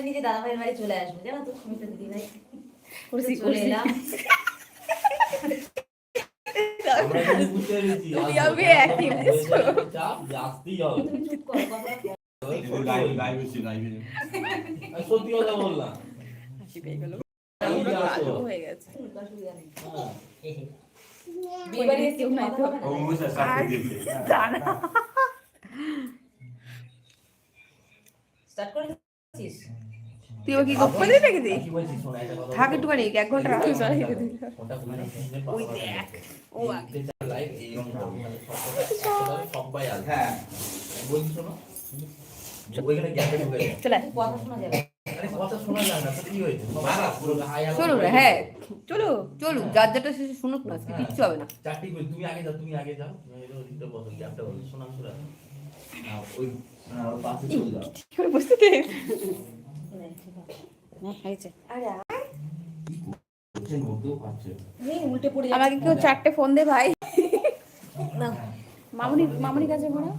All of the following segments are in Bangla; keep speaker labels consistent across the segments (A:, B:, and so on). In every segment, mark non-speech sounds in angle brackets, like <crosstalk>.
A: নিজে দাদা ভাইয়ের বাড়ি চলে আসব জানো তো সুমিতা দিদি ভাই। চলে এলাম।
B: হয়ে
C: হ্যাঁ।
A: স্টার্ট করে দিচ্ছিস
B: তুই কি গপ্প দিয়ে রেখে দিই
C: কি বলছিস শোনা একটা কথা
B: থাক একটুখানি এক ঘণ্টা রাখো ওই দেখ। ও।
D: হ্যাঁ।
B: চলে
A: কথা শোনা যাবে
C: আরে কথা শোনা যায় না, তো কি হয়েছে? সবাই পুরো হাই হাল্লা
B: চলো
C: করে
B: রে হ্যাঁ চলো চলো যার যেটা শেষে শুনুক না আজকে কিচ্ছু হবে না
C: তুমি আগে যাও তুমি আগে যাও ওই পাশে চলে যাও
A: পড়ে
B: আমাকে কেউ চারটে ফোন দে ভাই।
A: না।
B: মামুনি মামুনি কাছে ঘোরা?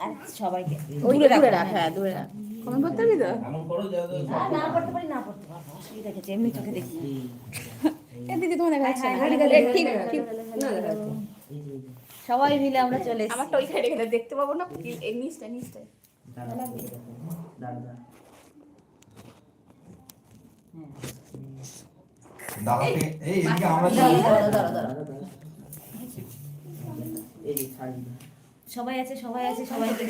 A: আর সবাইকে।
B: দূরে রাখ হ্যাঁ দূরে রাখ। কমেন্ট করতে পারবি তো?
C: এমন করো যাতে
A: না না পারি না পড়তে পারব অসুবিধা কিছু এমনি চোখে দেখি।
B: দিদি তোমার দেখা যাচ্ছে না।
A: হ্যাঁ,
B: ঠিক
A: হ্যাঁ,
B: ঠিক
A: হ্যাঁ, হ্যাঁ, হ্যাঁ,
B: দেখা যাচ্ছে।
A: সবাই মিলে আমরা চলে এসেছি।
B: আমারটা ওই সাইডে দেখতে পাবো না। এই
D: এদিকে আমরা।
A: সবাই আছে সবাই আছে সবাইকে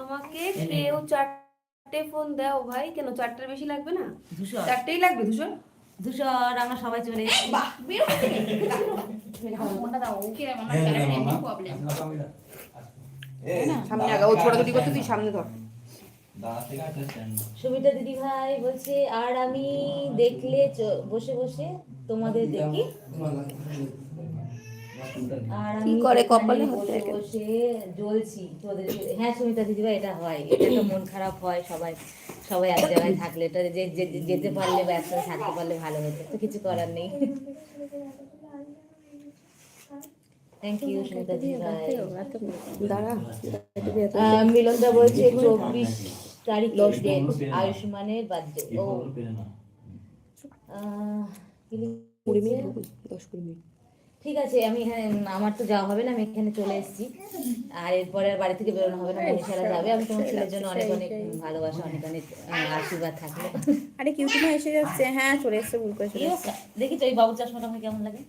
E: আমাকে কেউ চারটে ফোন দাও ভাই। কেন চারটের বেশি লাগবে না?
A: ধূসর।
E: চারটেই লাগবে ধূসর?
A: ধূসর আমরা সবাই চলে এসেছি।
B: ফোনটা দাও ওকে আমার
C: হ্যাঁ, হ্যাঁ,
D: এই
B: সামনে আগা ও ছোটাছুটি করতে তুই সামনে ধর।
A: সুমিতা দিদি ভাই বলছে আর আমি দেখলে বসে বসে তোমাদের দেখি। আর আমি
B: করে কপালে
A: বসে জ্বলছি তোদের হ্যাঁ সুমিতা দিদি ভাই এটা হয়। এটা একটা মন খারাপ হয় সবাই সবাই এক জায়গায় থাকলে এটা যে যেতে পারলে বা একসাথে থাকতে পারলে ভালো হতো তো কিছু করার নেই। থ্যাংক ইউ সুমিতা দিদি ভাই। মিলনদা বলছে চব্বিশ তারিখ আয়ুষ্মানের বার্থডে ও
B: কুড়ি মিনিট দশ কুড়ি মিনিট।
A: ঠিক আছে আমি এখানে আমার তো যাওয়া হবে না আমি এখানে চলে এসেছি। আর এরপরে আর বাড়ি থেকে বেরোনো হবে না মনীষারা যাবে। আমি তোমার ছেলের জন্য অনেক অনেক ভালোবাসা অনেক অনেক আশীর্বাদ থাকল।
B: আরে কিউটিমা এসে যাচ্ছে। হ্যাঁ চলে এসছে ভুল করে চলে
A: দেখি তো এই বাবুর চশমাটা আমার কেমন লাগে।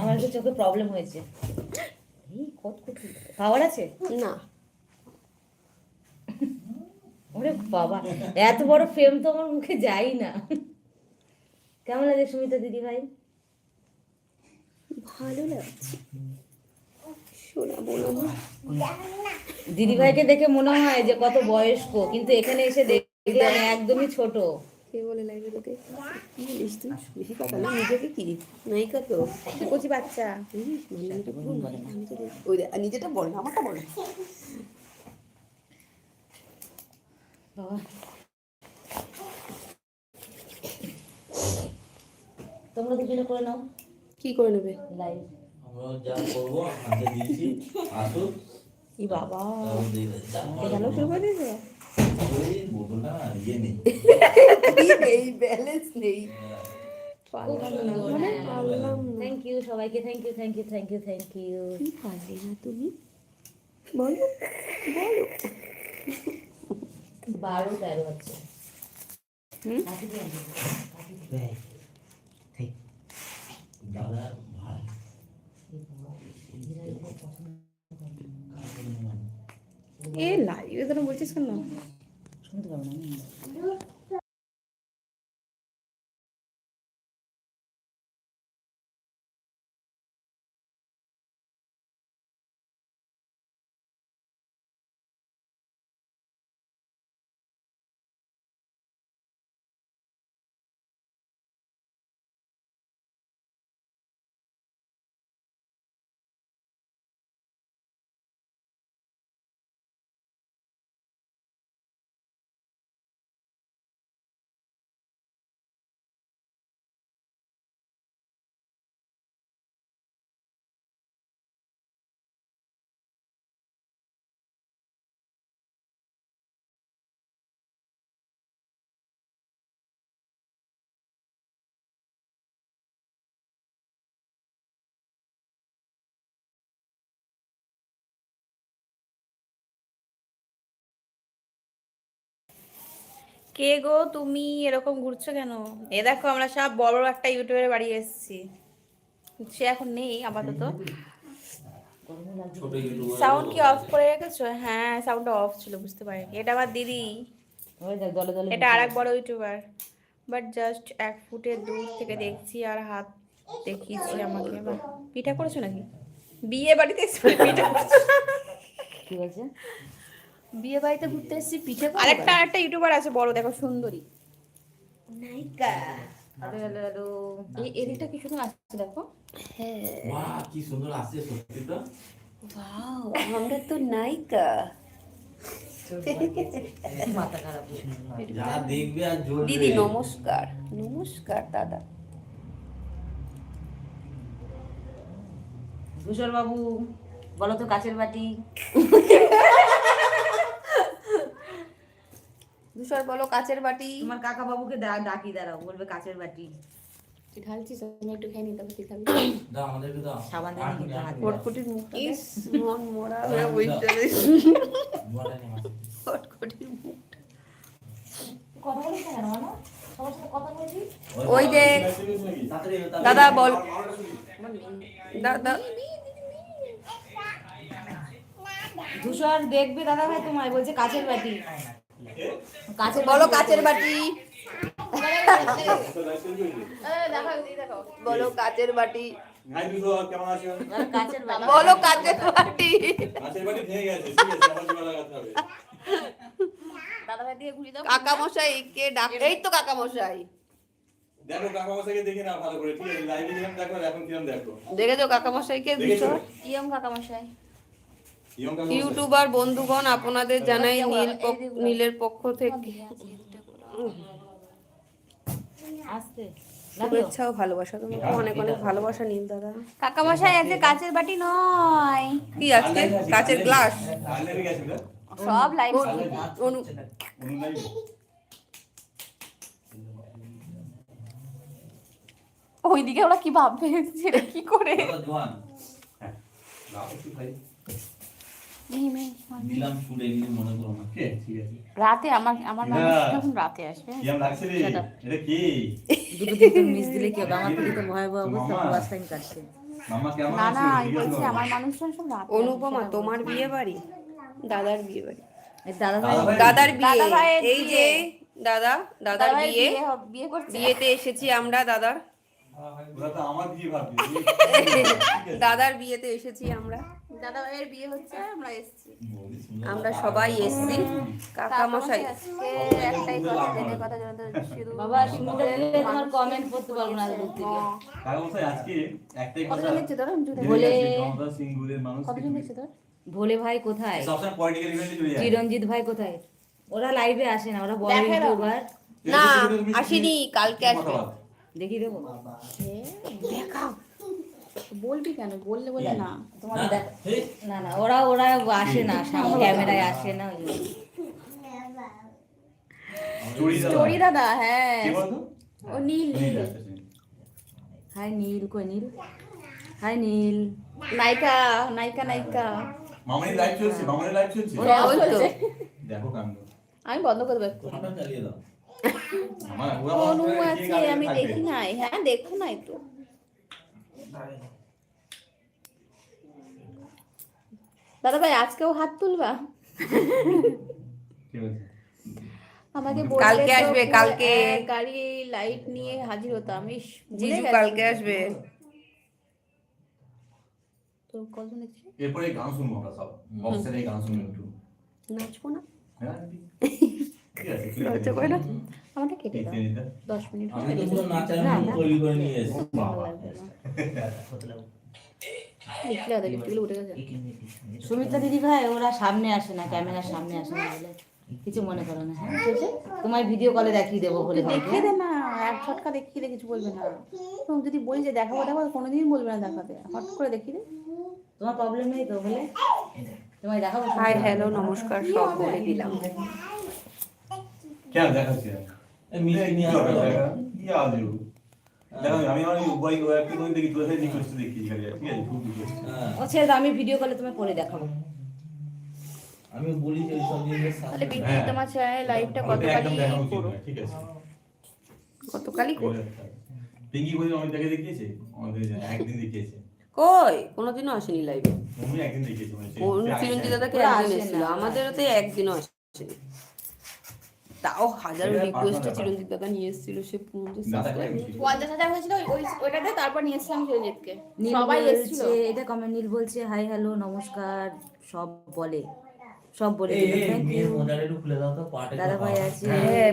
A: আমার একটু চোখে প্রবলেম হয়েছে। এই কত কত পাওয়ার আছে?
B: না। <laughs>
A: ওরে বাবা এত বড় ফ্রেম তো আমার মুখে যাই না। কেমন লাগে সুমিতা দিদি ভাই?
B: ভালো লাগছে।
A: দিদি ভাইকে দেখে মনে হয় যে কত বয়স্ক কিন্তু এখানে এসে দেখলাম একদমই ছোট।
B: কে বলে তোকে? কি বলিস তুই? বেশি কথা না নিজেকে কি? কত কচি বাচ্চা। আমি তো ওই নিজেটা বল না আমারটা বল <laughs>
A: তোমরা দুজনে করে নাও।
B: কি করে নেবে?
A: লাইভ
C: আমরা যা করব হাতে দিয়েছি আসুক।
B: ই বাবা।
C: তারপর দেখবে।
B: ভালো করে দিয়েছে
C: ওই বোতলটা ইয়ে নেই।
B: ব্যালেন্স মানে
A: থ্যাংক ইউ সবাইকে thank you thank you thank you thank you
B: কি না তুমি? বলো বলো।
A: বারো তেরো পছন্দ
B: এ লাইভে কেন বলছিস কেন?
A: শুনতে পারব না।
B: কে গো তুমি? এরকম ঘুরছো কেন? এ দেখো আমরা সব বড় একটা ইউটিউবের বাড়ি এসেছি। সে এখন নেই আপাতত। সাউন্ড কি অফ করে রেখেছো? হ্যাঁ সাউন্ডটা অফ ছিল বুঝতে পারিনি। এটা আমার দিদি।
A: ওই দেখ দলে দলে
B: এটা আর এক বড় ইউটিউবার। বাট জাস্ট এক ফুটের দূর থেকে দেখছি আর হাত দেখিয়েছি আমাকে। পিঠা করেছ নাকি? বিয়ে বাড়িতে পিঠা করেছ?
A: কি বলছে?
E: বিয়ে বাড়িতে ঘুরতে এসেছি পিঠে?
B: আরেকটা আরেকটা ইউটিউবার আছে বড় দেখো সুন্দরী।
A: আরে
E: এই এদিকটা কি সুন্দর আসছে দেখো।
C: বাহ কি সুন্দর আসছে সত্যি
B: ওয়াও আমরা তো নায়িকা। <laughs> দিদি নমস্কার। নমস্কার দাদা।
A: ভূষণ বাবু বলো তো কাচের বাটি। <laughs>
B: দুশোর বলো কাচের বাটি।
A: তোমার কাকা বাবুকে ডাকি দাঁড়াও বলবে কাচের বাটি।
E: তুই ঢালছিস আমি একটু খেয়ে খাবি।
C: দাও আমাদেরকে দাও।
A: সাবান দিয়ে।
B: মুখটা ইস মন হয়ে বসে।
A: কথা কেন?
B: ওই যে দাদা বল। দাদা
A: ধূসর দেখবে দাদা ভাই তোমায় বলছে কাচের বাটি।
B: বলো কাচের বাটি। বলো কাচের বাটি।
A: বলো কাচের বাটি।
B: বলো কাচের বাটি।
D: মাছের বাড়ি ভেঙে গেছে ঠিক আছে আমার জোড়া লাগাতে হবে।
E: দাদা ভাই দিয়ে ঘুরিয়ে দাও।
B: কাকা মশাই কে ডাক এই তো কাকা মশাই
D: দেখো কাকা মশাইকে দেখি না ভালো করে ঠিক আছে লাইভে কিরম দেখো এখন কিরম দেখো।
B: দেখেছ কাকা মশাইকে
D: ইয়ং কাকা মশাই।
B: ইউটিউবার বন্ধুগণ আপনাদের জানাই নীল নীলের পক্ষ থেকে।
A: আসতে।
B: শুভেচ্ছা ও ভালোবাসা তোমাকে। অনেক অনেক ভালোবাসা নীল দাদা।
E: কাকা মশাই আজকে কাচের বাটি নয়।
B: কি আজকে? কাচের গ্লাস?
E: সব লাইভ
B: অনু
E: ওইদিকে ওরা কি ভাববে? সেটা কি করে?
C: এমনি মনে করো না।
D: কে? ঠিক আছে।
E: রাতে আমার আমার। মানুষ যখন রাতে আসবে।
D: কিরম লাগছে রে। এটা কি?
A: দুটো দুটো মিস দিলে কি হবে? আমার তো ভয়াবহ অবস্থা। ফার্স্ট টাইম কাটছে।
D: মামা কেমন
E: না না আমি বলছি আমার মানুষজন সব রাতে
B: অনুপমা তোমার বিয়ে বাড়ি? দাদার বিয়ে বাড়ি।
A: এই দাদা
B: দাদার বিয়ে। এই যে দাদা দাদার বিয়ে। বিয়েতে এসেছি আমরা দাদার।
D: ওরা তো আমার বিয়ে ভাবছে
B: দাদার বিয়েতে এসেছি আমরা।
E: দাদা ভাইয়ের বিয়ে হচ্ছে আমরা এসেছি।
B: আমরা সবাই এসেছি। কাকা মশাই।
E: একটাই কথা দিনের কথা শুধু
A: বাবা তোমার কমেন্ট করতে পারব না দূর
D: কাকা মশাই আজকে একটাই কথা।
E: কতজন দেখছে তোর আমি জুড়ে
A: বলে-
D: সিঙ্গুরের মানুষ।
E: কতজন দেখছে তোর
A: ভোলে ভাই কোথায়? চিরঞ্জিত ভাই কোথায়? ওরা লাইভে আসে না ওরা
E: দাও।
B: না আসেনি কালকে আসবে।
A: দেখিয়ে দেবো?
E: দেখাও। বলবি কেন? বললে বলে না।
A: তোমার দেখ না না ওরা ওরা আসে না সামনে ক্যামেরায় আসে না। ওই
E: স্টোরি দাদা হ্যাঁ। ও নীল। নীল
A: হাই নীল কই নীল? হাই নীল।
E: নায়িকা নায়িকা নায়িকা।
D: মামনি লাইভ চলছে মামনি লাইভ চলছে?
B: হ্যাঁ, ওই তো
D: দেখো কাণ্ড।
E: আমি বন্ধ করে দেবো একটু।
C: চালিয়ে দাও।
D: ওরা
E: অনু আছে আমি দেখি নাই হ্যাঁ দেখো নাই তো দাদা ভাই আজকেও হাত তুলবা? আমাকে
B: কালকে আসবে, কালকে।
E: গাড়ি লাইট নিয়ে হাজির হতাম। ইস
B: জিজু কালকে আসবে।
E: কজন
D: এরপরে গান শুনব আমরা সব। বক্সের এই গান শুনব একটু।
E: নাচবো না?
D: হ্যাঁ <laughs>
E: লজ্জা করে না আমাকে কেটে দাও। দশ মিনিট
C: আমি তো পুরো নাচার
A: না,
C: তৈরি করে নিয়ে
D: বাবা
E: লিখলে আদা উঠে গেছে।
A: সুমিত্রা দিদি ভাই ওরা সামনে আসে না ক্যামেরার সামনে আসে না বলে। কিছু মনে করো না হ্যাঁ? ঠিক আছে তোমার ভিডিও কলে দেখিয়ে দেবো বলে
E: দেখিয়ে দে না এক ছটকা দেখিয়ে দে কিছু বলবে না। তুমি যদি বলি যে দেখাবো দেখাবো কোনোদিন বলবে না দেখাতে। হট করে দেখিয়ে দে।
A: তোমার প্রবলেম নেই তো বলে? তোমায় দেখাবো
B: হাই হ্যালো নমস্কার সব বলে দিলাম।
C: মিষ্টি নিয়ে আসবে?
D: দেখো, আমি আমার উপায় একটু করে দেখি তোর সাথে রিকোয়েস্ট দেখি খালি, ঠিক আছে খুব request।
A: ও ছেড়ে আমি ভিডিও কলে তোমায় দেখাবো।
C: আমি বলি যে
E: তাহলে
D: হ্যাঁ।
E: তোমার চ্যানেলে লাইভটা
D: ওটা একদম
E: গতকালই
D: দেখানো উচিত
E: করো
D: ঠিক আছে।
B: গতকালই কর?
D: পিঙ্কি বই অনেকটাকে দেখিয়েছে? আমাদের একদিন দেখিয়েছে।
B: কই? কোনোদিনও আসেনি লাইভে
D: একদিন দেখিয়েছে
B: কোন
D: সে
B: চিরঞ্জিত একদিন এসেছিল। আমাদেরও তো একদিনও আসেনি। তাও হাজারো রিকোয়েস্টে চিরঞ্জিত দাদা নিয়ে এসেছিল সে
D: দাদা
E: পঞ্চাশ হাজার হয়েছিল ওই ওইটাতে তারপর নিয়ে এসেছিলাম চিরঞ্জিতকে
A: নীল
E: সবাই এসেছিল।
A: এটা কমেন্ট নীল বলছে হাই হ্যালো নমস্কার। সব বলে সব বলে দাদা ভাই আছে।
B: হ্যাঁ,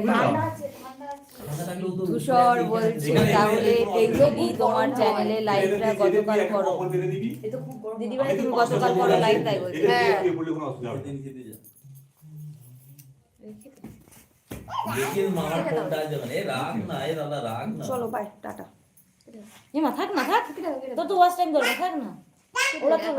C: ঠান্ডা থাকলেও তো
A: ধূসর বলছে তাহলে দিদি তোমার চ্যানেলে লাইভটা গতকাল করো?
D: কখন
A: দিদি ভাই তুমি গতকাল করো লাইভ তাই বলছে। হ্যাঁ
D: দিয়ে বললে কোনো অসুবিধা হবে না।
C: দেখি মামার ফোনটা আসবে মানে এ রাগ না এ দাদা রাগ না
B: চলো বাই টাটা
A: এমা থাক না থাক তোর তো ওয়াশ টাইম দরকার থাক না ওরা তো